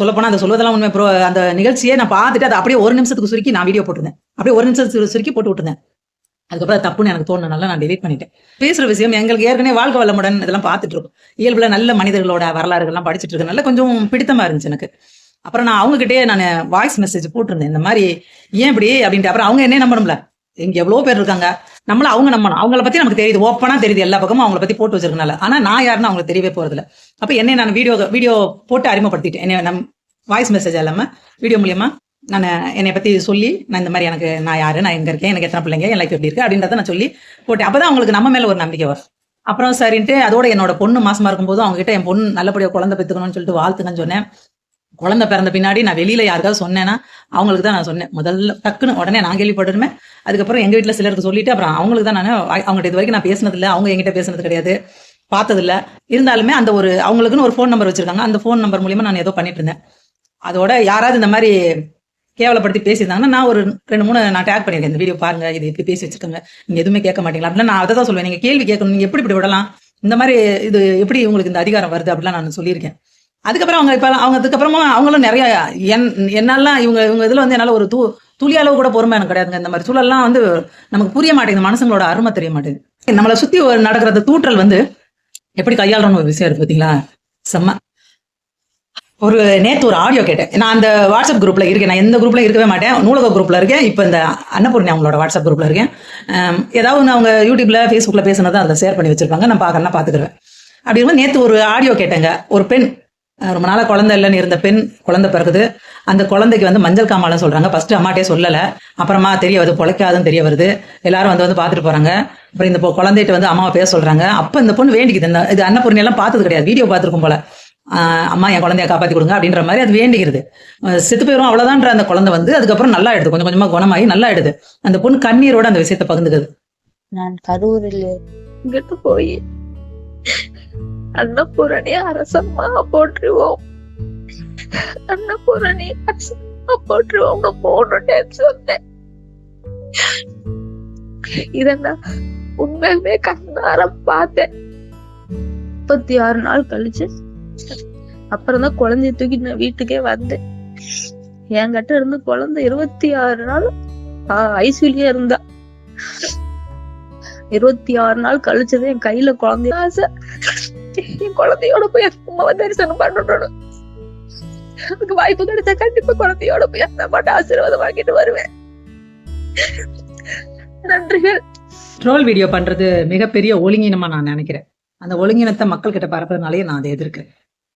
சொல்லப்போனால் அந்த சொல்வதெல்லாம் உண்மை ப்ரோ அந்த நிகழ்ச்சியை நான் பார்த்துட்டு அதை அப்படியே ஒரு நிமிஷத்துக்கு சுருக்கி நான் வீடியோ போட்டிருந்தேன். அப்படியே ஒரு நிமிஷத்துக்கு சுருக்கி போட்டு விட்டுருந்தேன். அதுக்கப்புறம் தப்புன்னு எனக்கு தோணுனால நான் டெலிட் பண்ணிட்டேன். பேசுற விஷயம் எங்களுக்கு ஏற்கனவே வாழ்க்கை வளமுடன் இதெல்லாம் பார்த்துட்டு இருக்கோம். இயல்புல நல்ல மனிதர்களோட வரலாறுகள்லாம் படிச்சுட்டு இருக்கனால கொஞ்சம் பிடித்தமா இருந்துச்சு எனக்கு. அப்புறம் நான் அவங்ககிட்டயே நான் வாய்ஸ் மெசேஜ் போட்டிருந்தேன். இந்த மாதிரி ஏன் இப்படி அப்படின்ட்டு. அப்புறம் அவங்க என்ன நம்பணும்ல. இங்க எவ்வளோ பேர் இருக்காங்க? நம்மள அவங்க நம்பணும் அவங்கள பத்தி நமக்கு தெரியுது. ஓப்பனா தெரியுது எல்லா பக்கமும் அவங்கள பத்தி போட்டு வச்சிருக்கனால. ஆனா நான் யாருன்னு அவங்களுக்கு தெரியவே போறதில்ல. அப்ப என்னை நான் வீடியோ வீடியோ போட்டு அறிமுகப்படுத்திட்டேன் என்ன நம் வாய்ஸ் மெசேஜ் இல்லாம வீடியோ மூலியமா நான் என்னை பத்தி சொல்லி நான் இந்த மாதிரி எனக்கு நான் யாரு? நான் எங்க இருக்கேன்? எனக்கு எத்தனை பிள்ளைங்க? என் லைஃப் எப்படி இருக்கு? அப்படின்றத நான் சொல்லி போட்டேன். அப்பதான் அவங்களுக்கு நம்ம மேல ஒரு நம்பிக்கை வரும். அப்புறம் சரின்ட்டு அதோட என்னோட பொண்ணு மாசமா இருக்கும்போது அவங்க கிட்ட என் பொண்ணு நல்லபடியாக குழந்தை பெற்றுக்கணும்னு சொல்லிட்டு வாழ்த்துக்கன்னு சொன்னேன். குழந்தை பிறந்த பின்னாடி நான் வெளியில யாருக்காவது சொன்னேன்னா அவங்களுக்கு தான் நான் சொன்னேன். முதல்ல டக்குன்னு உடனே நான் கேள்விப்பட்டுருமே அதுக்கப்புறம் எங்க வீட்டில் சிலருக்கு சொல்லிட்டு அப்புறம் அவங்களுக்கு தான் நான் அவங்ககிட்ட இது வரைக்கும் நான் பேசினது அவங்க எங்கிட்ட பேசினது கிடையாது. பார்த்ததில்ல இருந்தாலுமே அந்த ஒரு அவங்களுக்குன்னு ஒரு ஃபோன் நம்பர் வச்சிருக்காங்க. அந்த ஃபோன் நம்பர் மூலியமா நான் ஏதோ பண்ணிட்டு இருந்தேன். அதோட யாராவது இந்த மாதிரி கேவலப்படுத்தி பேசியிருந்தாங்கன்னா நான் ஒரு ரெண்டு மூணு நான் டேக் பண்ணியிருக்கேன். இந்த வீடியோ பாருங்க இது எப்படி பேசி வச்சிருக்காங்க. நீங்க எதுவுமே கேட்க மாட்டீங்களா? அப்படின்னா நான் அதை தான் சொல்லுவேன் நீங்க கேள்வி கேட்கணும். நீங்க எப்படி இப்படி விடலாம்? இந்த மாதிரி இது எப்படி உங்களுக்கு இந்த அதிகாரம் வருது? அப்படிலாம் நான் சொல்லியிருக்கேன். அதுக்கப்புறம் அவங்க இப்போ அவங்க அதுக்கப்புறமா அவங்களும் நிறைய என் என்னெல்லாம் இவங்க இவங்க இதில் வந்து என்னால் ஒரு தூ துளி அளவு கூட பொறுமை எனக்கு கிடையாதுங்க. இந்த மாதிரி சூழல்லாம் வந்து நமக்கு புரிய மாட்டேங்குது. மனசுங்களோட அருமை தெரிய மாட்டேங்குது. நம்மளை சுற்றி நடக்கிறது நடக்கிற அந்த தூற்றல் வந்து எப்படி கையாளணும்னு ஒரு விஷயம் இருக்கு பார்த்தீங்களா செம்ம. ஒரு நேற்று ஒரு ஆடியோ கேட்டேன். நான் அந்த வாட்ஸ்அப் குரூப்பில் இருக்கேன். நான் எந்த குரூப்பில் இருக்கவே மாட்டேன். நூலக குரூப்பில் இருக்கேன். இப்போ இந்த அன்னபூர்ணி அவங்களோட வாட்ஸ்அப் குரூப்பில் இருக்கேன். ஏதாவது ஒன்று அவங்க யூடியூப்பில் ஃபேஸ்புக்கில் பேசுனதை அதை ஷேர் பண்ணி வச்சிருப்பாங்க. நான் பார்க்கறேன்னா பார்த்துக்குறேன். அப்படி இருக்கும்போது நேற்று ஒரு ஆடியோ கேட்டேங்க. ஒரு பெண் ரொம்ப நாளா குழந்தை இல்லைன்னு இருந்த பெண் குழந்தை பிறகுது அந்த குழந்தைக்கு வந்து மஞ்சள் காமாலம் சொல்றாங்க. ஃபர்ஸ்ட் அம்மாட்டே சொல்லல. அப்புறமா தெரிய வருது பொழைக்காதுன்னு தெரிய வருது. எல்லாரும் வந்து வந்து பார்த்துட்டு போறாங்க. அப்புறம் இந்த பொ- குழந்தைகிட்ட வந்து அம்மாவை பேச சொல்றாங்க. அப்ப இந்த பொண்ணு வேண்டிக்குது. இந்த இது அன்னபூர்ணி எல்லாம் பார்த்தது கிடையாது. வீடியோ பார்த்துருக்கும் போல. ஆஹ் அம்மா என் குழந்தைய காப்பாத்தி கொடுங்க அப்படின்ற மாதிரி அது வேண்டிக்கிறது செத்து போயிரும் அவ்வளவுதான்ற அந்த குழந்தை வந்து அதுக்கப்புறம் நல்லா எடுது கொஞ்சம் கொஞ்சமா குணமாகி நல்லா எடுது அந்த பொண்ணு கண்ணீரோட அந்த விஷயத்தை பகிர்ந்துக்குது. நான் கரூரில் இங்கிட்டு போய். அன்னபூரணி அரசம்மா போற்றுவோம். அன்னபூரணி அரசம்மா போற்றுவோம் மூணு டைம் சொன்னேன். இத நான் உண்மையுமே கண்ணார பார்த்தேன். முப்பத்தி ஆறு நாள் கழிச்சு அப்புறம் தான் குழந்தைய தூக்கி நான் வீட்டுக்கே வந்தேன். என்கிட்ட இருந்து குழந்தை இருபத்தி ஆறு நாள் ஐசியூலயே இருந்தா. இருபத்தி ஆறு நாள் கழிச்சது என் கையில குழந்தை. ஆசை என் குழந்தையோட போய் என் அம்மாவை தரிசனம் பண்ணணும் அதுக்கு வாய்ப்பு கிடைச்சா கண்டிப்பா குழந்தையோட போய் அந்த அம்மாட்ட ஆசீர்வாதம் வாங்கிட்டு வருவேன். நன்றிகள். ட்ரோல் வீடியோ பண்றது மிகப்பெரிய ஒழுங்கினமா நான் நினைக்கிறேன். அந்த ஒழுங்கினத்தை மக்கள் கிட்ட பரப்புறதுனாலயே நான் அதை எதிர்க்கிறேன்.